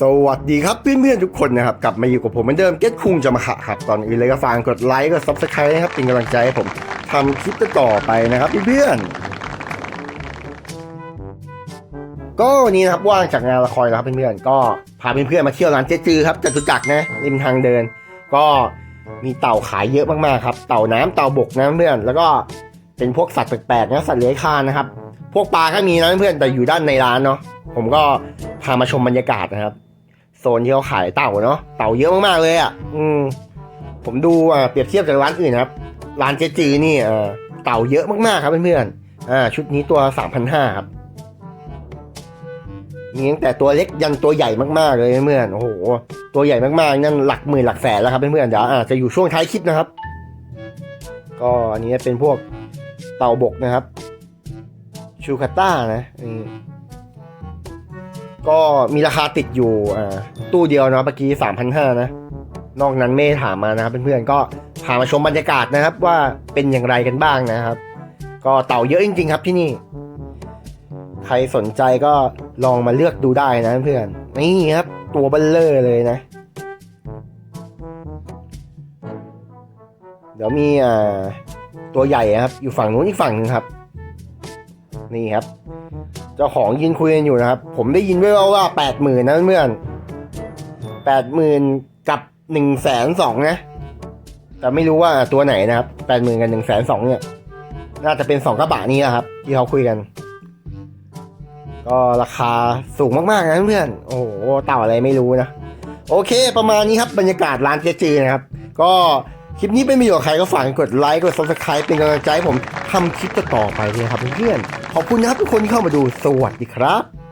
สวัสดีครับเพื่อนๆทุกคนนะครับกลับมาอยู่กับผมเหมือนเดิมเก็ตคุงจะมาขะครับตอนอื่นเลยก็ฝากกดไลค์กดซับสไครต์นะครับเป็นกำลังใจให้ผมทำคลิปต่อไปนะครับเพื่อนๆก็วันนี้นะครับว่างจากงานละครแล้วครับเพื่อนๆก็พาเพื่อนๆมาเที่ยวร้านเจ๊จือครับจตุจักรนะริมทางเดิน ก็มีเต่าขายเยอะมากๆครับ เต่าน้ำเต่าบกนะเพื่อนแล้วก็เป็นพวกสัตว์แปลกๆนะสัตว์เลื้อยคลานนะครับ พวกปลาก็มีนะเพื่อนแต่อยู่ด้านในร้านเนาะผมก็พามาชมบรรยากาศนะครับ โซนที่เขาขายเต่าเนาะเต่าเยอะมากๆเลยอะ อืม ผมดูอ่าเปรียบเทียบจากร้านอื่นครับ ร้านเจจือนี่เอ่อเต่าเยอะมากๆครับเพื่อนๆอ่า ชุดนี้ตัวสามพันห้าครับมีตั้งแต่ตัวเล็กยันตัวใหญ่มากๆเลยเพื่อนโอ้โหตัวใหญ่มากๆนั่นหลักหมื่นหลักแสนแล้วครับเพื่อนๆเดี๋ยวอ่าจะอยู่ช่วงท้ายคลิปนะครับ ก็อันนี้เป็นพวกเต่าบกนะครับ ชูคาต้านะก็มีราคาติดอยู่อ่าตู้เดียวเนาะเมื่อกี้สามพันห้านะ นอกนั้นไม่ถามมานะครับเพื่อนๆก็พามาชมบรรยากาศนะครับว่าเป็นอย่างไรกันบ้างนะครับ ก็เต่าเยอะจริง ๆ ครับที่นี่ ใครสนใจก็ลองมาเลือกดูได้นะเพื่อนนี่ครับตัวเบลเลอร์เลยนะ เดี๋ยวมีอ่าตัวใหญ่ครับ อยู่ฝั่งนู้นอีกฝั่งหนึงครับ นี่ครับ เจ้าของยืนคุยกันอยู่นะครับ ผมได้ยินไว้ว่าว่าแปดหมื่นนะเพื่อนแปดหมื่นกับหนึ่งแสนสองนะ แต่ไม่รู้ว่าตัวไหนนะครับแปดหมื่นกับหนึ่งแสนสองเนี่ย น่าจะเป็นสองกระบะนี้นะครับ ที่เขาคุยกัน ก็ราคาสูงมากๆนะเพื่อนโอ้โหเต่าอะไรไม่รู้นะ โอเค ประมาณนี้ครับบรรยากาศร้านเจจือนะครับ ก็ คลิปนี้เป็นประโยชน์ใครก็ฝากกดไลค์กด subscribe เป็นกำลังใจให้ผมทำคลิปต่อไปเลยครับเพื่อนๆขอบคุณนะครับทุกคนที่เข้ามาดูสวัสดีครับ